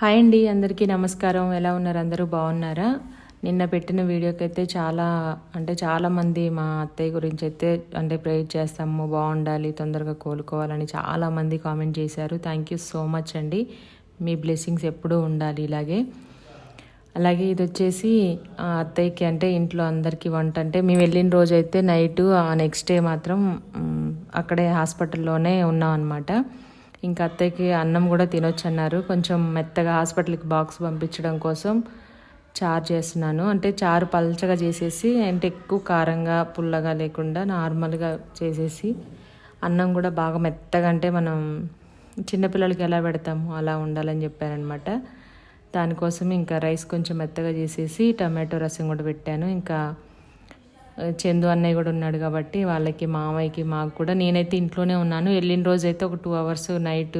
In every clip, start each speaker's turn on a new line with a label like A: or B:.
A: Hi అండి అందరికీ నమస్కారం. ఎలా ఉన్నారు? అందరూ బాగున్నారా? నిన్న పెట్టిన వీడియోకి అయితే చాలా అంటే చాలామంది మా అత్తయ్య గురించి అయితే అంటే ప్రేర్ చేస్తాము బాగుండాలి తొందరగా కోలుకోవాలని చాలామంది కామెంట్ చేశారు. థ్యాంక్ యూ సో మచ్ అండి. మీ బ్లెస్సింగ్స్ ఎప్పుడూ ఉండాలి ఇలాగే. అలాగే ఇది వచ్చేసి ఆ అత్తయ్యకి అంటే ఇంట్లో అందరికీ వంట అంటే మేము వెళ్ళిన రోజు అయితే నైట్ ఆ నెక్స్ట్ డే మాత్రం అక్కడే హాస్పిటల్లోనే ఉన్నాం అనమాట ఇంకా అత్తయ్యకి అన్నం కూడా తినొచ్చు అన్నారు కొంచెం మెత్తగా హాస్పిటల్కి బాక్స్ పంపించడం కోసం చారు చేస్తున్నాను. అంటే చారు పల్చగా చేసేసి అంటే ఎక్కువ కారంగా పుల్లగా లేకుండా నార్మల్గా చేసేసి అన్నం కూడా బాగా మెత్తగా అంటే మనం చిన్నపిల్లలకి ఎలా పెడతాము అలా ఉండాలని చెప్పారనమాట. దానికోసం ఇంకా రైస్ కొంచెం మెత్తగా చేసేసి టమాటో రసం కూడా పెట్టాను. ఇంకా చందు అన్నయ్య కూడా ఉన్నాడు కాబట్టి వాళ్ళకి మామయ్యకి మాకు కూడా. నేనైతే ఇంట్లోనే ఉన్నాను. వెళ్ళిన రోజు అయితే ఒక two hours night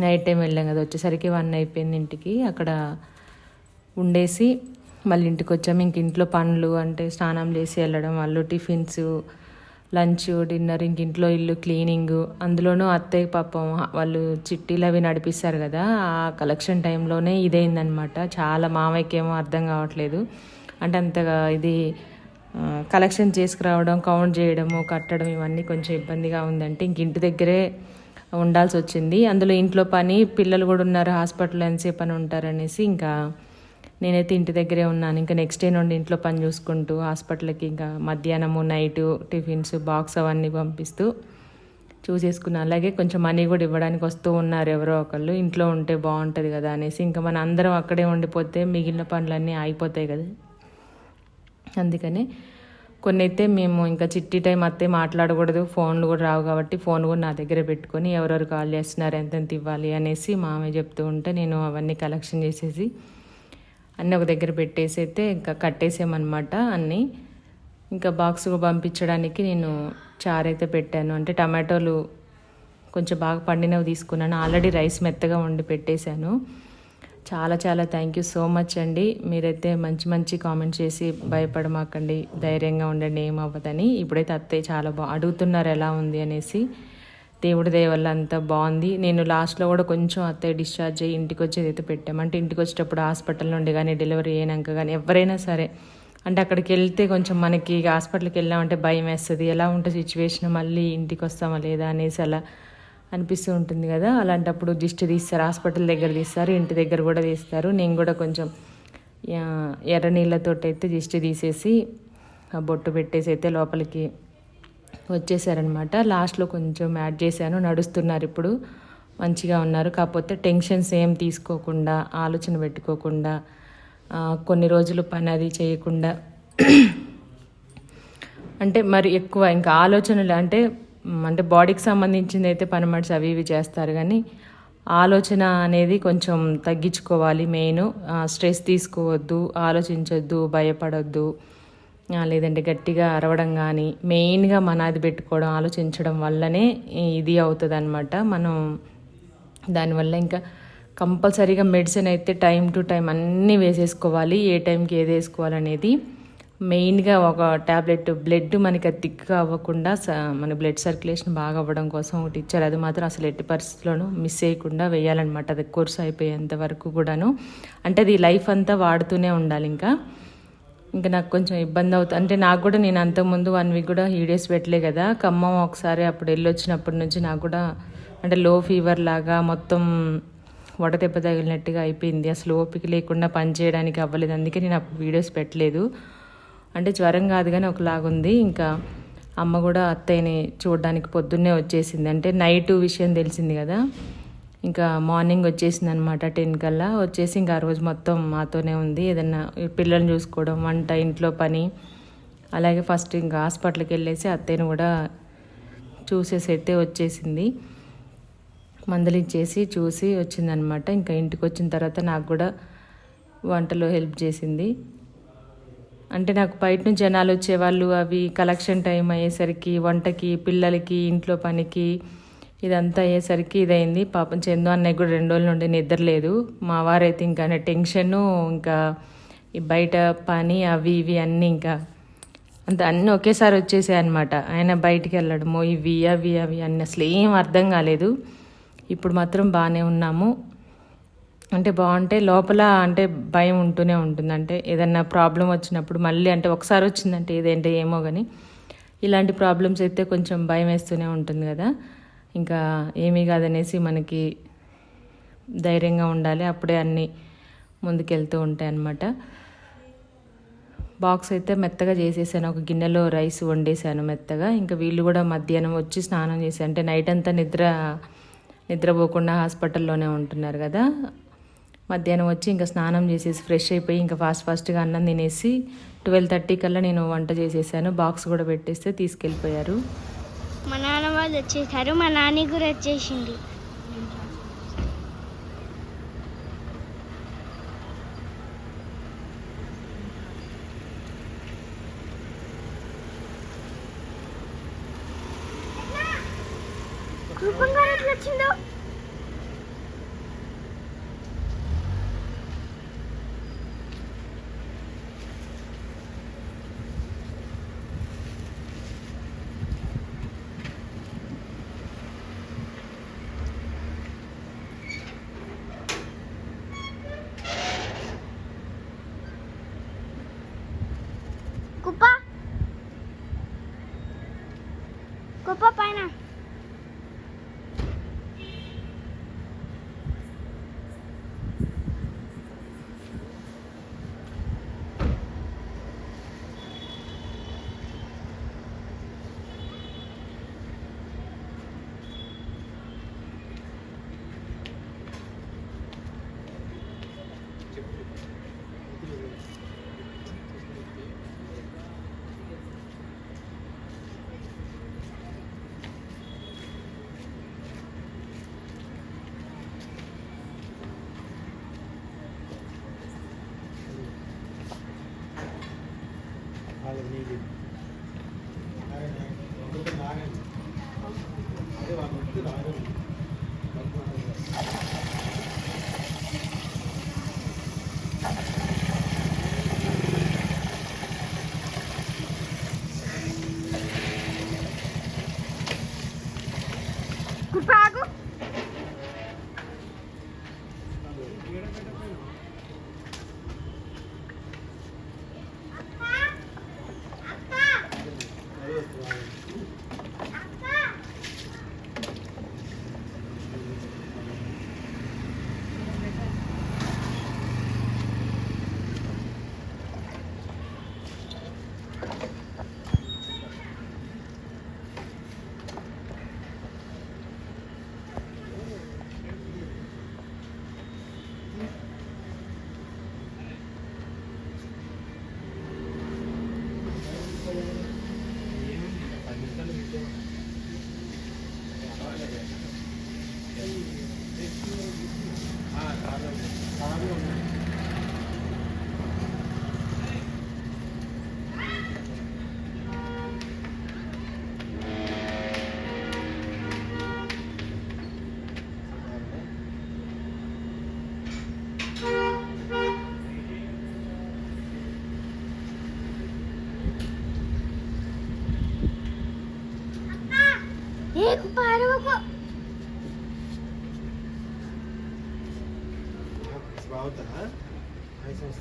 A: night time వెళ్ళాం కదా. వచ్చేసరికి వన్ అయిపోయింది ఇంటికి. అక్కడ ఉండేసి మళ్ళీ ఇంటికి వచ్చాము ఇంక ఇంట్లో పనులు అంటే స్నానం చేసి వెళ్ళడం వాళ్ళు టిఫిన్స్ లంచ్ డిన్నర్ ఇంక ఇంట్లో ఇల్లు క్లీనింగ్. అందులోనూ అత్తయ్య పాపం వాళ్ళు చిట్టీలు అవి నడిపిస్తారు కదా. ఆ కలెక్షన్ టైంలోనే ఇదైందనమాట చాలా మామయ్యకేమో అర్థం కావట్లేదు. అంటే అంతగా ఇది కలెక్షన్ చేసుకురావడం కౌంట్ చేయడము కట్టడం ఇవన్నీ కొంచెం ఇబ్బందిగా ఉందంటే ఇంక ఇంటి దగ్గరే ఉండాల్సి వచ్చింది. అందులో ఇంట్లో పని పిల్లలు కూడా ఉన్నారు హాస్పిటల్లో ఎంతసేపు పని ఉంటారనేసి ఇంకా నేనైతే ఇంటి దగ్గరే ఉన్నాను. ఇంకా నెక్స్ట్ డే నుండి ఇంట్లో పని చూసుకుంటూ హాస్పిటల్కి ఇంకా మధ్యాహ్నము నైట్ టిఫిన్స్ బాక్స్ అవన్నీ పంపిస్తూ చూసేసుకున్నాను. అలాగే కొంచెం మనీ కూడా ఇవ్వడానికి వస్తూ ఉన్నారు ఎవరో ఒకళ్ళు. ఇంట్లో ఉంటే బాగుంటుంది కదా అనేసి ఇంకా మన అందరం అక్కడే ఉండిపోతే మిగిలిన పనులన్నీ ఆగిపోతాయి కదా. అందుకని కొన్ని అయితే మేము ఇంకా చిట్టి టైం అత్తే మాట్లాడకూడదు ఫోన్లు కూడా రావు కాబట్టి ఫోన్ కూడా నా దగ్గర పెట్టుకొని ఎవరెవరు కాల్ చేస్తున్నారు ఎంతెంత ఇవ్వాలి అనేసి మామయ్య చెప్తూ ఉంటే నేను అవన్నీ కలెక్షన్ చేసేసి అన్నీ ఒక దగ్గర పెట్టేసి అయితే ఇంకా కట్టేసామన్నమాట అన్నీ. ఇంకా బాక్స్కు పంపించడానికి నేను చారు అయితే పెట్టాను. అంటే టమాటోలు కొంచెం బాగా పండినవి తీసుకున్నాను. ఆల్రెడీ రైస్ మెత్తగా వండి పెట్టేశాను. చాలా చాలా థ్యాంక్ యూ సో మచ్ అండి. మీరైతే మంచి మంచి కామెంట్ చేసి భయపడమాకండి. ధైర్యంగా ఉండండి ఏమవ్వదని. అవ్వదని ఇప్పుడైతే అత్తయ్య చాలా బా అడుగుతున్నారు ఎలా ఉంది అనేసి. దేవుడి దయ వల్ల అంతా బాగుంది. నేను లాస్ట్లో కూడా కొంచెం అత్తయ్య డిశ్చార్జ్ అయ్యి ఇంటికి వచ్చేది అయితే పెట్టాము అంటే ఇంటికి వచ్చేటప్పుడు హాస్పిటల్ నుండి కానీ డెలివరీ అయినాక కానీ ఎవరైనా సరే అంటే అక్కడికి వెళ్తే కొంచెం మనకి హాస్పిటల్కి వెళ్ళామంటే భయం వేస్తుంది. ఎలా ఉంటుంది సిచ్యువేషన్ మళ్ళీ ఇంటికి వస్తామా లేదా అనేసి అలా అనిపిస్తూ ఉంటుంది కదా. అలాంటప్పుడు దిష్టి తీస్తారు హాస్పిటల్ దగ్గర తీస్తారు ఇంటి దగ్గర కూడా తీస్తారు. నేను కూడా కొంచెం ఎర్ర నీళ్ళతో అయితే దిష్టి తీసేసి ఆ బొట్టు పెట్టేసి అయితే లోపలికి వచ్చేసారనమాట. లాస్ట్లో కొంచెం యాడ్ చేశాను. నడుస్తున్నారు ఇప్పుడు. మంచిగా ఉన్నారు. కాకపోతే టెన్షన్స్ ఏం తీసుకోకుండా ఆలోచన పెట్టుకోకుండా కొన్ని రోజులు పని అది చేయకుండా. అంటే మరి ఎక్కువ ఇంకా ఆలోచనలు అంటే అంటే బాడీకి సంబంధించింది అయితే పనిమట్స్ అవి ఇవి చేస్తారు కానీ ఆలోచన అనేది కొంచెం తగ్గించుకోవాలి మెయిన్. స్ట్రెస్ తీసుకోవద్దు ఆలోచించొద్దు భయపడొద్దు. లేదంటే గట్టిగా అరవడం కానీ మెయిన్గా మనది పెట్టుకోవడం ఆలోచించడం వల్లనే ఇది అవుతుంది అనమాట మనం దానివల్ల ఇంకా కంపల్సరీగా మెడిసిన్ అయితే టైం టు టైం అన్నీ వేసేసుకోవాలి ఏ టైంకి ఏది వేసుకోవాలనేది మెయిన్గా ఒక ట్యాబ్లెట్ బ్లడ్ మనకి అది థిక్గా అవ్వకుండా స- మన బ్లడ్ సర్క్యులేషన్ బాగా అవ్వడం కోసం ఒకటి ఇచ్చారు. అది మాత్రం అసలు ఎట్టి పరిస్థితుల్లోనూ మిస్ చేయకుండా వేయాలన్నమాట. అది కోర్స్ అయిపోయేంత వరకు కూడాను. అంటే అది లైఫ్ అంతా వాడుతూనే ఉండాలి ఇంకా. ఇంకా నాకు కొంచెం ఇబ్బంది అవుతుంది అంటే నాకు కూడా నేను అంతకుముందు వన్ వీక్ కూడా వీడియోస్ పెట్టలే కదా. ఖమ్మం ఒకసారి అప్పుడు వెళ్ళొచ్చినప్పటి నుంచి నాకు కూడా అంటే లో ఫీవర్ లాగా మొత్తం వడదెబ్బ తగిలినట్టుగా అయిపోయింది. అసలు ఓపిక లేకుండా పని చేయడానికి అవ్వలేదు. అందుకే నేను అప్పుడు వీడియోస్ పెట్టలేదు. అంటే జ్వరం కాదు కానీ ఒకలాగుంది. ఇంకా అమ్మ కూడా అత్తయ్యని చూడడానికి పొద్దున్నే వచ్చేసింది. అంటే నైట్ విషయం తెలిసింది కదా. ఇంకా మార్నింగ్ వచ్చేసింది అనమాట టెన్ కల్లా. వచ్చేసి ఇంకా ఆ రోజు మొత్తం మాతోనే ఉంది. ఏదన్నా పిల్లల్ని చూసుకోవడం వంట ఇంట్లో పని. అలాగే ఫస్ట్ ఇంకా హాస్పిటల్కి వెళ్ళేసి అత్తయ్యని కూడా చూసేసైతే వచ్చేసింది. మందులు ఇచ్చేసి చూసి వచ్చిందనమాట ఇంకా ఇంటికి వచ్చిన తర్వాత నాకు కూడా వంటలో హెల్ప్ చేసింది. అంటే నాకు బయట నుంచి జనాలు వచ్చేవాళ్ళు అవి కలెక్షన్ టైం అయ్యేసరికి వంటకి పిల్లలకి ఇంట్లో పనికి ఇదంతా అయ్యేసరికి ఇదైంది. పాపం చందు అన్నయ్య కూడా రెండు రోజుల నుండి నిద్ర లేదు. మా వారైతే ఇంకా టెన్షన్ ఇంకా ఈ బయట పని అవి ఇవి అన్నీ ఇంకా అంత అన్నీ ఒకేసారి వచ్చేసాయి అనమాట ఆయన బయటికి వెళ్ళడము ఇవి అవి అవి అన్నీ అసలు ఏం అర్థం కాలేదు. ఇప్పుడు మాత్రం బాగానే ఉన్నాము. అంటే బాగుంటే లోపల అంటే భయం ఉంటూనే ఉంటుంది. అంటే ఏదన్నా ప్రాబ్లం వచ్చినప్పుడు మళ్ళీ అంటే ఒకసారి వచ్చిందంటే ఇదేంటే ఏమో కానీ ఇలాంటి ప్రాబ్లమ్స్ అయితే కొంచెం భయం వేస్తూనే ఉంటుంది కదా. ఇంకా ఏమీ కాదనేసి మనకి ధైర్యంగా ఉండాలి. అప్పుడే అన్నీ ముందుకెళ్తూ ఉంటాయి అన్నమాట. బాక్స్ అయితే మెత్తగా చేసేసాను. ఒక గిన్నెలో రైస్ వండేసాను మెత్తగా. ఇంకా వీళ్ళు కూడా మధ్యాహ్నం వచ్చి స్నానం చేసి అంటే నైట్ అంతా నిద్ర నిద్రపోకుండా హాస్పిటల్లోనే ఉంటున్నారు కదా. మధ్యాహ్నం వచ్చి ఇంకా స్నానం చేసేసి ఫ్రెష్ అయిపోయి ఇంకా ఫాస్ట్ ఫాస్ట్గా అన్నం తినేసి ట్వెల్వ్ థర్టీ కల్లా నేను వంట చేసేసాను. బాక్స్ కూడా పెట్టేస్తే తీసుకెళ్ళిపోయారు.
B: మా నాన్న వాళ్ళు వచ్చేసారు. మా నాని కూడా వచ్చేసింది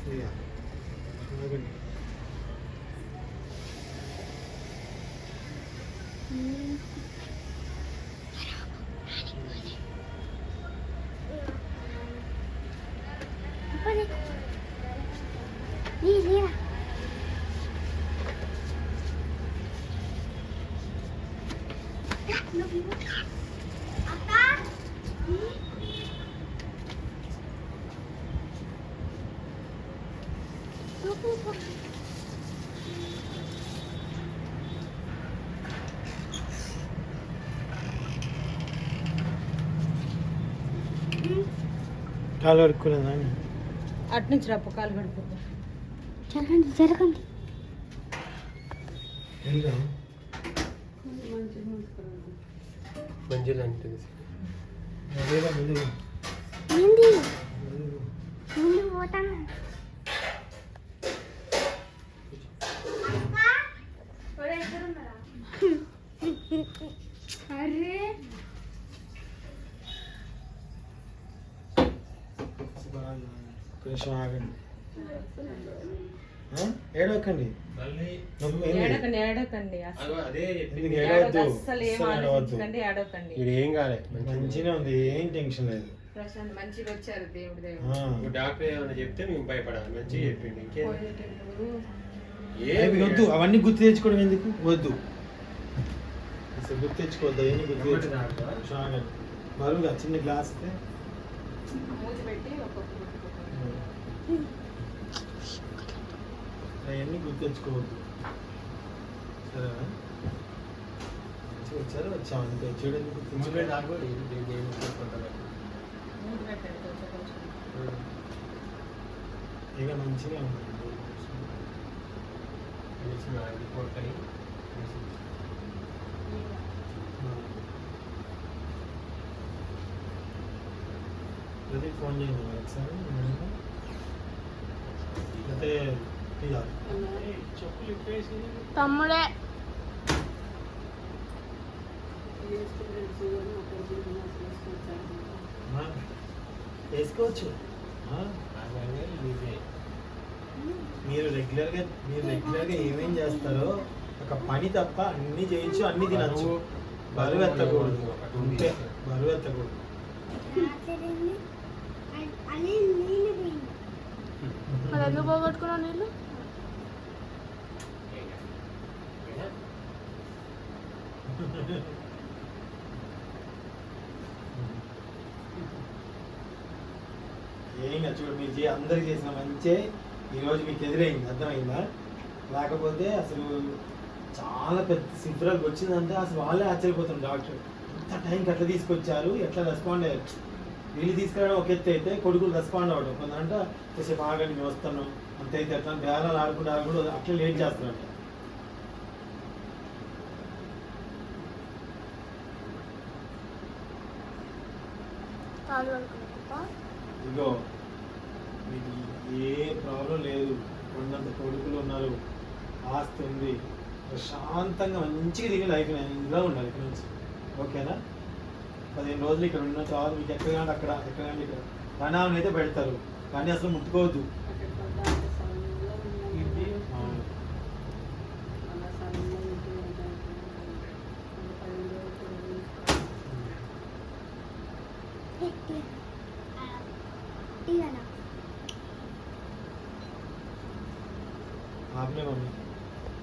B: Yeah.
C: కాలు కడుక్కునేదా
A: అటు నుంచి రా కాలు గడిపోతా
B: జరగండి జరగండి.
D: మంజులు అంటే
B: ఏంది? ముందు పోతాను అరే
C: కొంచెం ఆగండి ఆ? ఏడవకండి నొప్పి ఏంది?
A: ఏడకండి ఏడకండి అసలు
D: అదే చెప్పింది
C: ఏడవద్దు?
A: ఆలోచించకండి ఏడవకండి.
D: ఇది ఏం కాలే.
C: మంచిగా ఉంది. ఏం టెన్షన్ లేదు.
A: ప్రశాంత్ మంచిగా వచ్చారు దేవుడి దేవుడు.
C: ఆ.
D: ఇప్పుడు డాక్టర్ ఏమైనా చెప్తే మేము భయపడాలి. మంచిగా చెప్పిండు ఇంకేం?
C: అవి వద్దు. అవన్నీ గుర్తు తెచ్చుకోవడం ఎందుకు? వద్దు. అసలు గుర్తు తెచ్చుకోవద్దు అవన్నీ గుర్తు
D: ఎవరు
C: తెచ్చుకో.
D: డాక్టరా?
C: కొంచెం ఆగండి బరువుగా చిన్న గ్లాస్
A: పెట్టి ఒక్కొక్క
C: అవన్నీ గుర్తు తెచ్చుకోవద్దు సరేనా? మంచిగా వచ్చారు వచ్చాం అంతే. చూడండి గుర్తు
D: ముందుగా
C: తెచ్చుకోండి.
D: నాకు
C: ఇక మంచిగా ఉంది
D: రిపోర్ట్ అని.
C: ప్రదీప్ ఫోన్ చేయండి ఒకసారి.
B: తమ్ముడే.
C: వేసుకోవచ్చు. మీరు రెగ్యులర్గా మీరు రెగ్యులర్గా ఏమేం చేస్తారో ఒక పని తప్ప అన్ని చేయొచ్చు అన్ని తినచ్చు. బరువు ఎత్తకూడదు. అంతే బరువు ఎత్తకూడదు.
B: మరి ఎందుకు పోగొట్టుకున్నావు నీళ్ళు?
C: ఏం చూడు మీరు చే- అందరికి చేసిన మంచి ఈరోజు మీకు ఎదురైంది అర్థమైందా? లేకపోతే అసలు చాలా పెద్ద సిఫరాలకు వచ్చిందంటే అసలు వాళ్ళే ఆశ్చర్యపోతున్నారు డాక్టర్. ఎంత టైంకి అట్లా తీసుకొచ్చారు ఎట్లా రెస్పాండ్ అయ్యారు? వీళ్ళు తీసుకురావడం ఒక ఎత్తు అయితే కొడుకులు రెస్పాండ్ అవ్వడం. కొందంటే కొంచెం ఆగండి మేము వస్తున్నాం. అంత అయితే అట్లా బేరాలు ఆడుకుంటూ ఆడుకుంటూ అట్లా లేట్ చేస్తున్నట్టు ఇగో మీకు ఏ ప్రాబ్లం లేదు. ఉన్నంత కొడుకులు ఉన్నారు. ఆస్తి ఉంది. ప్రశాంతంగా మంచిగా దిగి లైఫ్ ఇలా ఉండాలి ఇక్కడ నుంచి ఓకేనా? పదిహేను రోజులు ఇక్కడ ఉన్న తర్వాత మీకు ఎక్కడ అక్కడ ఎక్కడ కానీ ఇక్కడ. ప్రణాళిక అయితే పెడతారు. కానీ అసలు ముట్టుకోవద్దు.